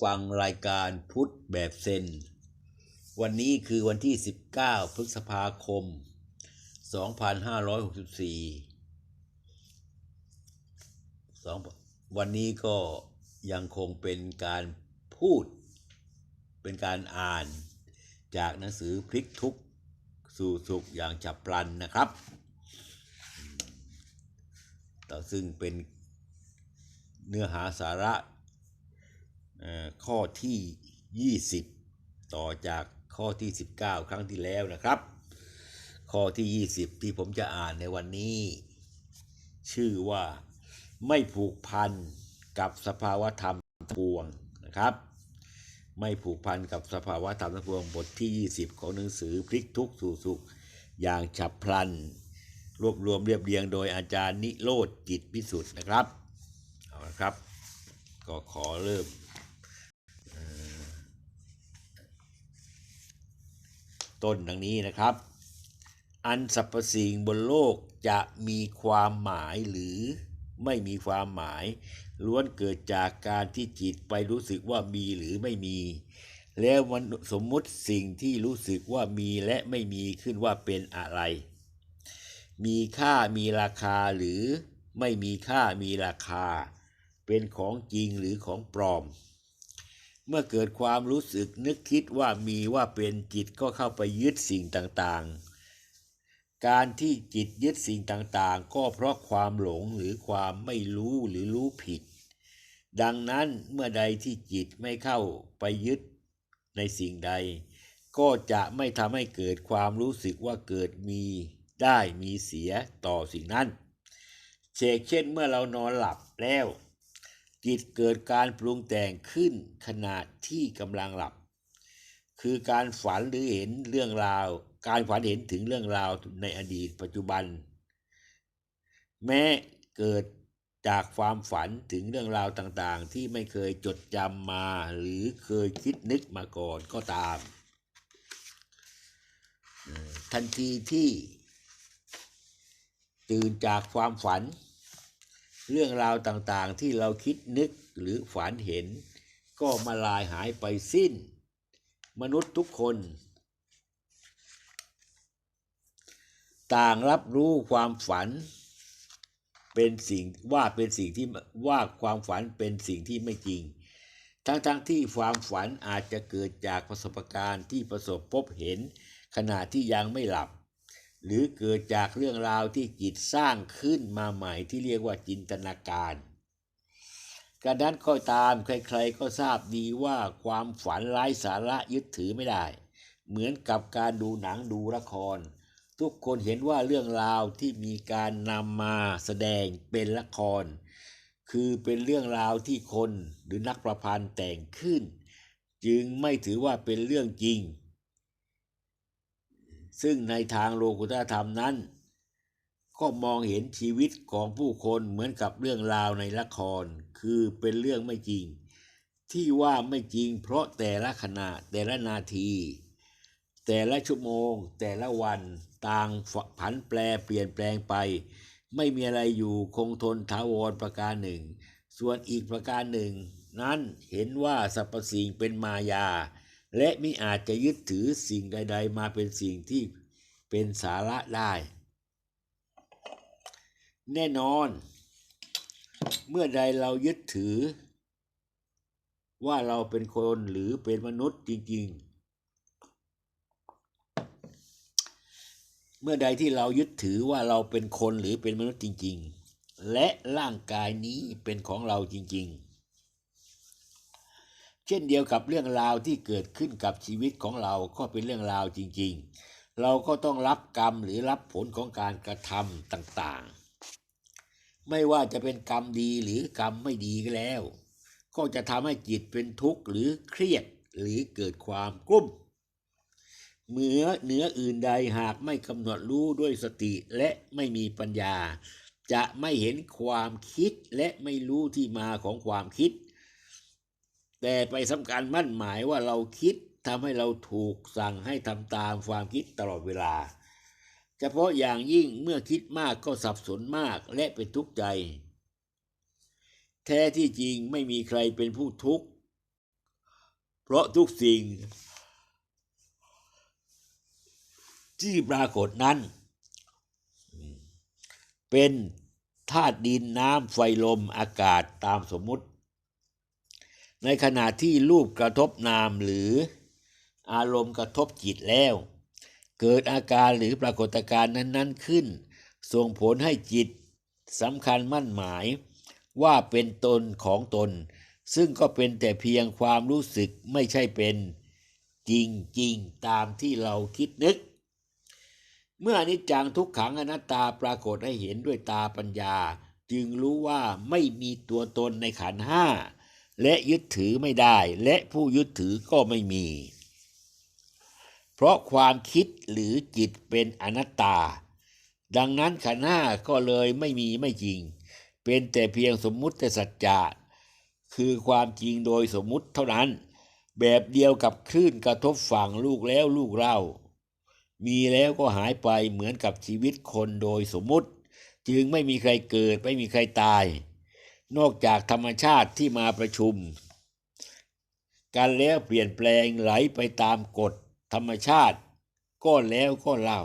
ฟังรายการพุทธแบบเซน วันนี้คือวันที่ 19 พฤษภาคม 2564สองวันนี้ก็ยังคงเป็นการพูด เป็นการอ่านจากหนังสือพลิกทุกสู่สุขอย่างฉับพลันนะครับ ต่อซึ่งเป็นเนื้อหาสาระ ข้อที่ 20 ต่อจากข้อที่ 19 ครั้งที่แล้วนะครับ ข้อที่ 20 ที่ผมจะอ่านในวันนี้ ชื่อว่าไม่ผูกพันกับสภาวธรรมทั้งปวงนะครับ ไม่ผูกพันกับสภาวธรรมทั้งปวงบทที่ 20 ของหนังสือพลิกทุกสู่สุขอย่างฉับพลัน รวบรวมเรียบเรียงโดยอาจารย์นิโรธจิตพิสุทธิ์นะครับเอาละครับ ก็ขอเริ่ม ต้นดังนี้นะครับ อันสรรพสิ่งบนโลกจะมีความหมายหรือไม่มีความหมาย ล้วนเกิดจากการที่จิตไปรู้สึกว่ามีหรือไม่มี แล้วมันสมมุติสิ่งที่รู้สึกว่ามีและไม่มีขึ้นว่าเป็นอะไร มีค่ามีราคาหรือไม่มีค่ามีราคา เป็นของจริงหรือของปลอม เมื่อเกิดความรู้สึกนึกคิดว่ามีว่าเป็นจิตก็เข้าไปยึดสิ่งต่างๆ การที่จิตยึดสิ่งต่างๆ ก็เพราะความหลงหรือความไม่รู้หรือรู้ผิด ดังนั้นเมื่อใดที่จิตไม่เข้าไปยึดในสิ่งใด ก็จะไม่ทำให้เกิดความรู้สึกว่าเกิดมีได้มีเสียต่อสิ่งนั้นเชกเช่นเมื่อเรานอนหลับแล้ว จิตเกิดการปรุงแต่งขึ้นขณะที่กำลังหลับ คือการฝันหรือเห็นเรื่องราว การฝันเห็นถึงเรื่องราวในอดีตปัจจุบัน แม้เกิดจากความฝันถึงเรื่องราวต่างๆ ที่ไม่เคยจดจำมาหรือเคยคิดนึกมาก่อนก็ตาม ทันทีที่ ตื่นจากความฝัน เรื่องราวต่างๆที่เราคิดนึกหรือฝันเห็น ก็มาลายหายไปสิ้น มนุษย์ทุกคน ต่างรับรู้ความฝัน เป็นสิ่งว่าเป็นสิ่งที่ว่าความฝันเป็นสิ่งที่ไม่จริง ทั้งๆทที่ความฝันอาจจะเกิดจากประสบการณ์ที่ประสบพบเห็นขณะที่ยังไม่หลับ หรือเกิดจากเรื่องราวที่จิตสร้างขึ้นมาใหม่ที่เรียกว่าจินตนาการกระนั้นก็ตามใครๆก็ทราบดีว่าความฝันไร้สาระยึดถือไม่ได้ เหมือนกับการดูหนังดูละคร ทุกคนเห็นว่าเรื่องราวที่มีการนำมาแสดงเป็นละคร คือเป็นเรื่องราวที่คนหรือนักประพันธ์แต่งขึ้น จึงไม่ถือว่าเป็นเรื่องจริง ซึ่งในทางโลกุตธรรมนั้น ก็มองเห็นชีวิตของผู้คนเหมือนกับเรื่องราวในละคร คือเป็นเรื่องไม่จริง ที่ว่าไม่จริง เพราะแต่ละขณะแต่ละนาที แต่ละชั่วโมง แต่ละวันต่างผันแปรเปลี่ยนแปลงไป ไม่มีอะไรอยู่คงทนถาวรประการหนึ่ง ส่วนอีกประการหนึ่ง นั้นเห็นว่าสรรพสิ่งเป็นมายา และมิอาจจะยึดถือสิ่งใด ๆ มาเป็นสิ่งที่เป็นสาระได้ แน่นอน เมื่อใดเรายึดถือ ว่าเราเป็นคนหรือเป็นมนุษย์จริง ๆ เมื่อใดที่เรายึดถือว่าเราเป็นคนหรือเป็นมนุษย์จริง ๆ และร่างกายนี้เป็นของเราจริง ๆ เช่นเดียวกับเรื่องราวที่เกิดขึ้นกับชีวิตของเราก็เป็นเรื่องราวจริง ๆ เราก็ต้องรับกรรมหรือรับผลของการกระทำต่างๆ ไม่ว่าจะเป็นกรรมดีหรือกรรมไม่ดีก็แล้ว ก็จะทำให้จิตเป็นทุกข์หรือเครียดหรือเกิดความกลุ้มเหมือเหนืออื่นใดหากไม่กำหนดรู้ด้วยสติและไม่มีปัญญา จะไม่เห็นความคิดและไม่รู้ที่มาของความคิด แต่ไปสำคัญมั่นหมายว่าเราคิดทำให้เราถูกสั่งให้ทำตามความคิดตลอดเวลา เฉพาะอย่างยิ่งเมื่อคิดมากก็สับสนมากและเป็นทุกข์ใจ แท้ที่จริงไม่มีใครเป็นผู้ทุกข์ เพราะทุกสิ่ง ที่ปรากฏนั้น เป็นธาตุดินน้ำไฟลมอากาศตามสมมุติ ในขณะที่รูปกระทบนามหรืออารมณ์กระทบจิตแล้ว เกิดอาการหรือปรากฏการณ์นั้น ๆ ขึ้น ส่งผลให้จิตสำคัญมั่นหมาย ว่าเป็นตนของตน ซึ่งก็เป็นแต่เพียงความรู้สึกไม่ใช่เป็นจริงๆตามที่เราคิดนึก เมื่ออนิจจังทุกขังอนัตตาปรากฏให้เห็นด้วยตาปัญญา จึงรู้ว่าไม่มีตัวตนในขันห้า และยึดถือไม่ได้ และผู้ยึดถือก็ไม่มี เพราะความคิดหรือจิตเป็นอนัตตา ดังนั้นขันห้าก็เลยไม่มีไม่จริง เป็นแต่เพียงสมมุติสัจจะคือความจริงโดยสมมุติเท่านั้น แบบเดียวกับคลื่นกระทบฝั่งลูกแล้วลูกเล่า มีแล้วก็หายไปเหมือนกับชีวิตคนโดยสมมุติ จึงไม่มีใครเกิดไม่มีใครตาย นอกจากธรรมชาติที่มาประชุม การแล้วเปลี่ยนแปลงไหลไปตามกฎธรรมชาติ ก็แล้วก็เล่า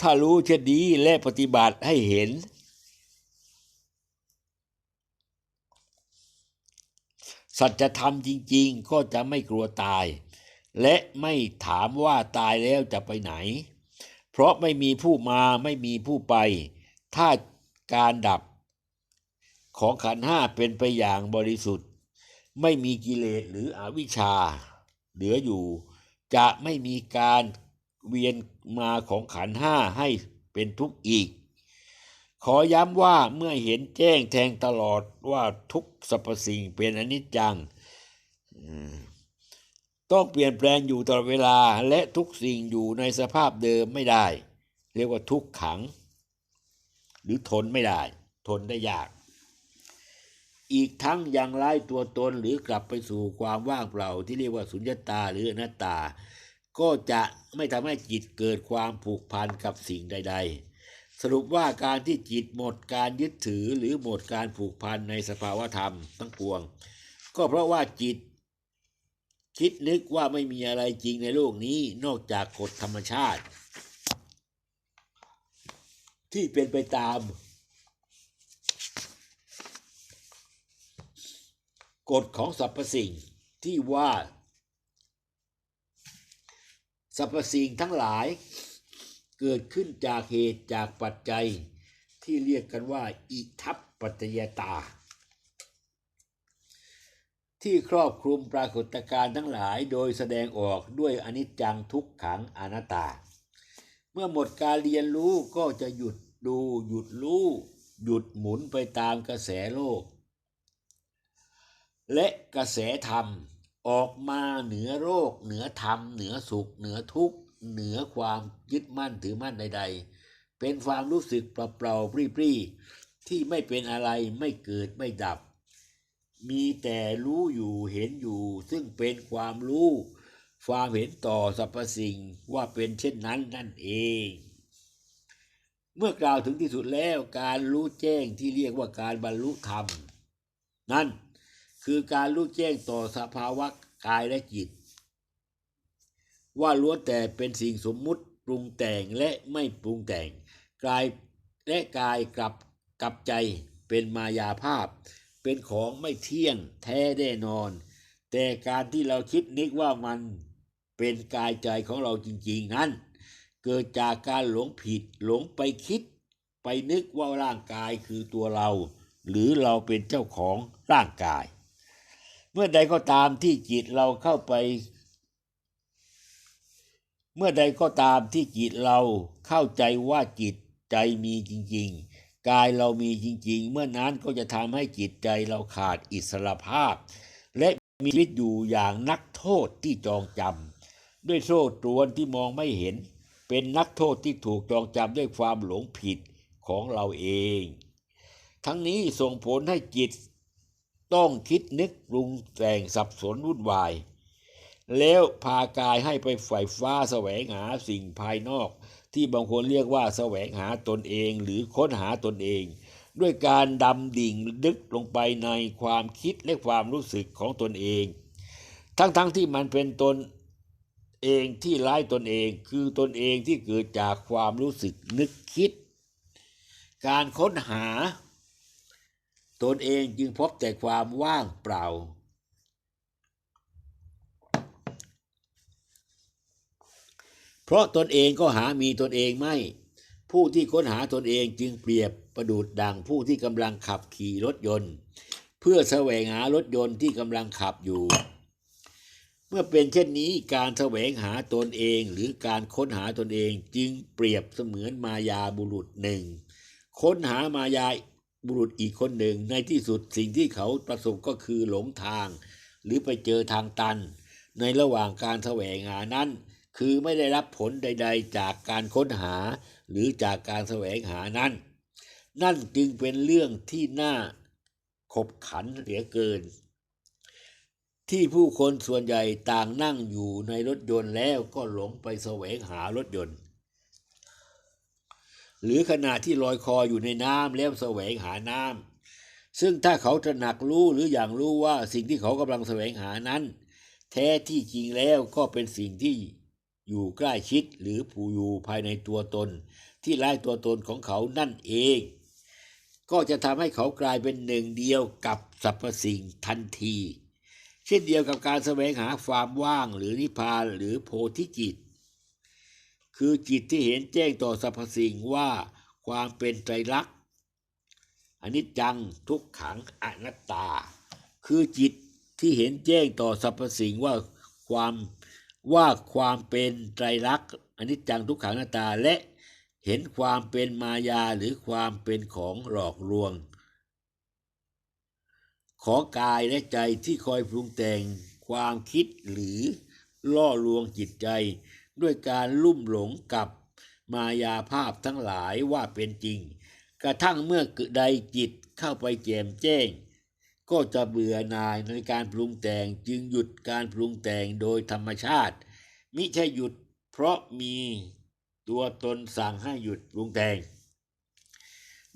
ถ้ารู้เช่นนี้และปฏิบัติให้เห็น สัจธรรมจริง ๆ ก็จะไม่กลัวตาย และไม่ถามว่าตายแล้วจะไปไหน เพราะไม่มีผู้มาไม่มีผู้ไป ถ้าการดับ ของขันห้าเป็นไปอย่างบริสุทธิ์ ไม่มีกิเลสหรืออวิชชา เหลืออยู่จะไม่มีการเวียนมาของขันห้าให้เป็นทุกข์อีก ขอย้ำว่าเมื่อเห็นแจ้งแทงตลอดว่าทุกสรรพสิ่งเป็นอนิจจัง ต้องเปลี่ยนแปลงอยู่ตลอดเวลาและทุกสิ่งอยู่ในสภาพเดิมไม่ได้ เรียกว่าทุกขัง หรือทนไม่ได้ ทนได้ยาก อีกทั้งยังไล่ตัวตนหรือกลับไปสู่ความว่างเปล่าที่เรียกว่าสุญญตาหรืออนัตตา ก็จะไม่ทำให้จิตเกิดความผูกพันกับสิ่งใด ๆ สรุปว่าการที่จิตหมดการยึดถือหรือหมดการผูกพันในสภาวธรรมทั้งปวง ก็เพราะว่าจิต คิดนึกว่าไม่มีอะไรจริงในโลกนี้นอกจากกฎธรรมชาติ ที่เป็นไปตาม กฎของสรรพสิ่งที่ว่า สรรพสิ่งทั้งหลาย เกิดขึ้นจากเหตุจากปัจจัยที่เรียกกันว่า อิทัปปัจจยตา ที่ครอบคลุมปรากฏการณ์ทั้งหลายโดยแสดงออกด้วยอนิจจังทุกขังอนัตตา เมื่อหมดการเรียนรู้ก็จะหยุดดูหยุดรู้ หยุดหมุนไปตามกระแสโลก และกระแสธรรมออกมาเหนือโรค เหนือธรรม เหนือสุข เหนือทุกข์ เหนือความยึดมั่นถือมั่นใด ๆ เป็นความรู้สึกเปล่าๆปรี้ๆที่ไม่เป็นอะไรไม่เกิดไม่ดับ มีแต่รู้อยู่เห็นอยู่ ซึ่งเป็นความรู้ ความเห็นต่อสรรพสิ่งว่าเป็นเช่นนั้นนั่นเอง เมื่อกล่าวถึงที่สุดแล้วการรู้แจ้งที่เรียกว่าการบรรลุธรรม นั่น คือการรู้แจ้งต่อสภาวะกายและจิต ว่าล้วนแต่เป็นสิ่งสมมุติปรุงแต่งและไม่ปรุงแต่งกายและกายกลับกับใจเป็นมายาภาพ เป็นของไม่เที่ยงแท้แน่นอน แต่การที่เราคิดนึกว่ามันเป็นกายใจของเราจริงๆนั้น เกิดจากการหลงผิดหลงไปคิด ไปนึกว่าร่างกายคือตัวเรา หรือเราเป็นเจ้าของร่างกาย เมื่อใดก็ตามที่จิตเราเข้าไป เมื่อใดก็ตามที่จิตเราเข้าใจว่าจิตใจมีจริง ๆ กายเรามีจริง ๆ เมื่อนั้นก็จะทำให้จิตใจเราขาดอิสรภาพ และมีชีวิตอยู่อย่างนักโทษที่จองจำด้วยโซ่ตรวนที่มองไม่เห็น เป็นนักโทษที่ถูกจองจำด้วยความหลงผิดของเราเอง ทั้งนี้ส่งผลให้จิต ต้องคิดนึกปรุงแต่งสับสนวุ่นวาย แล้วพากายให้ไปฝ่ายฟ้าแสวงหาสิ่งภายนอก ที่บางคนเรียกว่าแสวงหาตนเองหรือค้นหาตนเอง ด้วยการดำดิ่งดึกลงไปในความคิดและความรู้สึกของตนเอง ทั้งๆทที่มันเป็นตนเองที่ร้ายตนเองคือตนเองที่เกิดจากความรู้สึกนึกคิด การค้นหา ตนเองจึงพบแต่ความว่างเปล่า เพราะตนเองก็หามีตนเองไม่ ผู้ที่ค้นหาตนเองจึงเปรียบประดุดดังผู้ที่กำลังขับขี่รถยนต์ เพื่อแสวงหารถยนต์ที่กำลังขับอยู่ เมื่อเป็นเช่นนี้การแสวงหาตนเองหรือการค้นหาตนเองจึงเปรียบเสมือนมายาบุรุษหนึ่งค้นหามายา บุรุษอีกคนหนึ่งในที่สุดสิ่งที่เขาประสบก็คือหลงทาง หรือไปเจอทางตัน ในระหว่างการแสวงหานั้น คือไม่ได้รับผลใด ๆ จากการค้นหา หรือจากการแสวงหานั้น นั่นจึงเป็นเรื่องที่น่าขบขันเหลือเกิน ที่ผู้คนส่วนใหญ่ต่างนั่งอยู่ในรถยนต์แล้วก็หลงไปแสวงหารถยนต์ หรือขณะที่ลอยคออยู่ในน้ำแล้วแสวงหาน้ำซึ่งถ้าเขาตระหนักรู้หรืออย่างรู้ว่าสิ่งที่เขากำลังแสวงหานั้น แท้ที่จริงแล้วก็เป็นสิ่งที่อยู่ใกล้ชิดหรือผู้อยู่ภายในตัวตน ที่ไล่ตัวตนของเขานั่นเอง ก็จะทำให้เขากลายเป็นหนึ่งเดียวกับสรรพสิ่งทันที เช่นเดียวกับการแสวงหาความว่างหรือนิพพานหรือโพธิจิต คือจิตที่เห็นแจ้งต่อสรรพสิ่งว่าความเป็นไตรลักษณ์อนิจจังทุกขังอนัตตา คือจิตที่เห็นแจ้งต่อสรรพสิ่งว่าความว่าความเป็นไตรลักษณ์อนิจจังทุกขังอนัตตาและเห็นความเป็นมายาหรือความเป็นของหลอกลวง ขอกายและใจที่คอยปรุงแต่งความคิดหรือล่อลวงจิตใจ ด้วยการลุ่มหลงกับมายาภาพทั้งหลายว่าเป็นจริง กระทั่งเมื่อใดจิตเข้าไปแจมแจ้ง ก็จะเบื่อหน่ายในการปรุงแต่งจึงหยุดการปรุงแต่งโดยธรรมชาติ มิใช่หยุดเพราะมีตัวตนสั่งให้หยุดปรุงแต่ง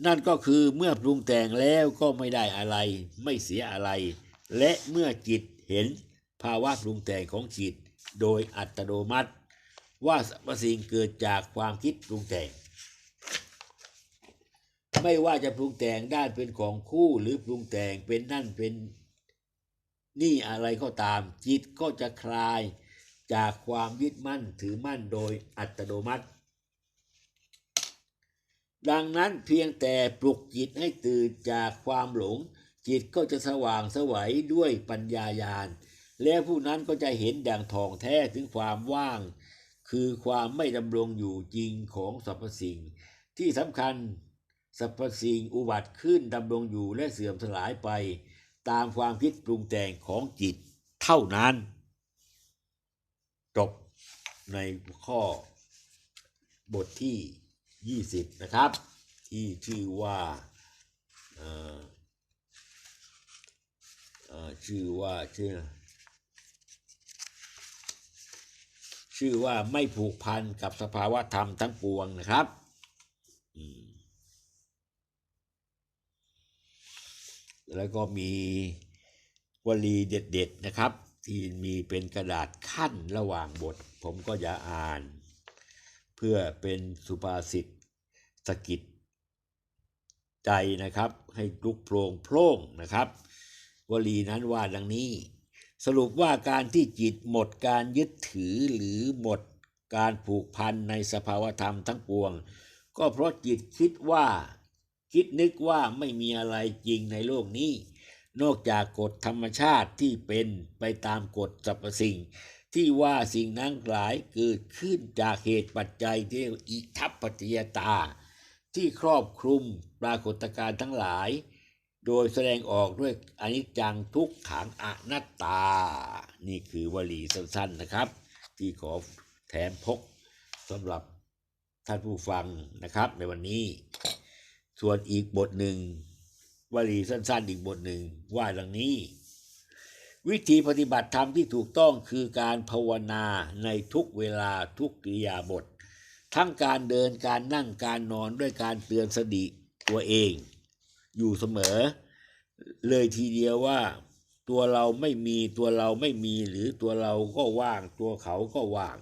นั่นก็คือเมื่อปรุงแต่งแล้วก็ไม่ได้อะไร ไม่เสียอะไร และเมื่อจิตเห็นภาวะปรุงแต่งของจิตโดยอัตโนมัติ ว่าสรรพสิ่งเกิดจากความคิดปรุงแต่ง ไม่ว่าจะปรุงแต่งด้านเป็นของคู่หรือปรุงแต่งเป็นนั่นเป็นนี่อะไรก็ตามจิตก็จะคลายจากความยึดมั่นถือมั่นโดยอัตโนมัติ ดังนั้นเพียงแต่ปลุกจิตให้ตื่นจากความหลง จิตก็จะสว่างสวัยด้วยปัญญายาณ และผู้นั้นก็จะเห็นดังทองแท้ถึงความว่าง คือความไม่ดำรงอยู่จริงของสรรพสิ่ง ที่สำคัญสรรพสิ่งอุบัติขึ้นดำรงอยู่และเสื่อมสลายไป ตามความคิดปรุงแต่งของจิตเท่านั้น จบในข้อบทที่ 20 นะครับ ที่ชื่อว่าชื่อว่าชื่อ ชื่อว่าไม่ผูกพันกับสภาวะธรรมทั้งปวงนะครับแล้วก็มีวลีเด็ด ๆ นะครับ ที่มีเป็นกระดาษขั้นระหว่างบท ผมก็จะอ่าน เพื่อเป็นสุภาษิตสกิดใจนะครับ ให้ลุกโปร่งโพร่งนะครับ วลีนั้นว่าดังนี้ สรุปว่าการที่จิตหมดการยึดถือหรือหมดการผูกพันในสภาวธรรมทั้งปวง ก็เพราะจิตคิดว่า คิดนึกว่าไม่มีอะไรจริงในโลกนี้ นอกจากกฎธรรมชาติที่เป็นไปตามกฎสรรพสิ่ง ที่ว่าสิ่งนั้นหลายเกิดขึ้นจากเหตุปัจจัยที่เรียกว่อิทัปปัจจยตา ที่ครอบคลุมปรากฏการณ์ทั้งหลาย โดยแสดงออกด้วยอนิจจังทุกขังอนัตตา นี่คือวลีสั้นๆนะครับ ที่ขอแถมพกสำหรับท่านผู้ฟังนะครับในวันนี้ ส่วนอีกบทหนึ่งวลีสั้นๆอีกบทหนึ่งว่าดังนี้ วิธีปฏิบัติธรรมที่ถูกต้องคือการภาวนาในทุกเวลาทุกกิริยาบท ทั้งการเดินการนั่งการนอนด้วยการเตือนสติตัวเอง อยู่เสมอ เลยทีเดียวว่า ตัวเราไม่มีตัวเราไม่มีหรือตัวเราก็ว่าง ตัวเขาก็ว่าง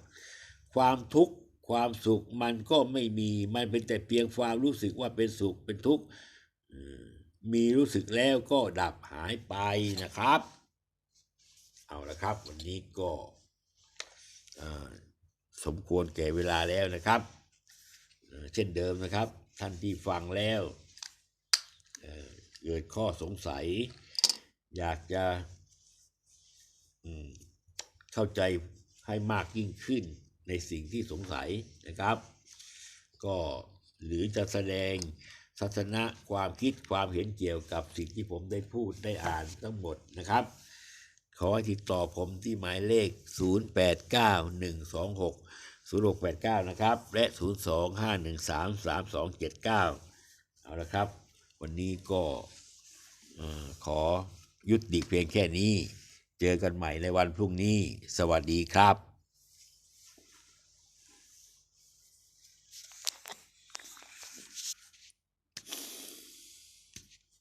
ความทุกข์ความสุขมันก็ไม่มีมันเป็นแต่เพียงความรู้สึกว่าเป็นสุขเป็นทุกข์มีรู้สึกแล้วก็ดับหายไปนะครับ เอาละครับ วันนี้ก็สมควรแก่เวลาแล้วนะครับ เช่นเดิมนะครับ ท่านที่ฟังแล้ว เกิดข้อสงสัย อยากจะเข้าใจให้มากยิ่งขึ้นในสิ่งที่สงสัยนะครับ ก็หรือจะแสดงทัศนะความคิดความเห็นเกี่ยวกับสิ่งที่ผมได้พูดได้อ่านทั้งหมดนะครับ ขอให้ติดต่อผมที่หมายเลข 0891260689 นะครับ และ 025133279 เอาละครับ วันนี้ก็เอ่อขอยุติเพียงแค่นี้ เจอกันใหม่ในวันพรุ่งนี้ สวัสดีครับ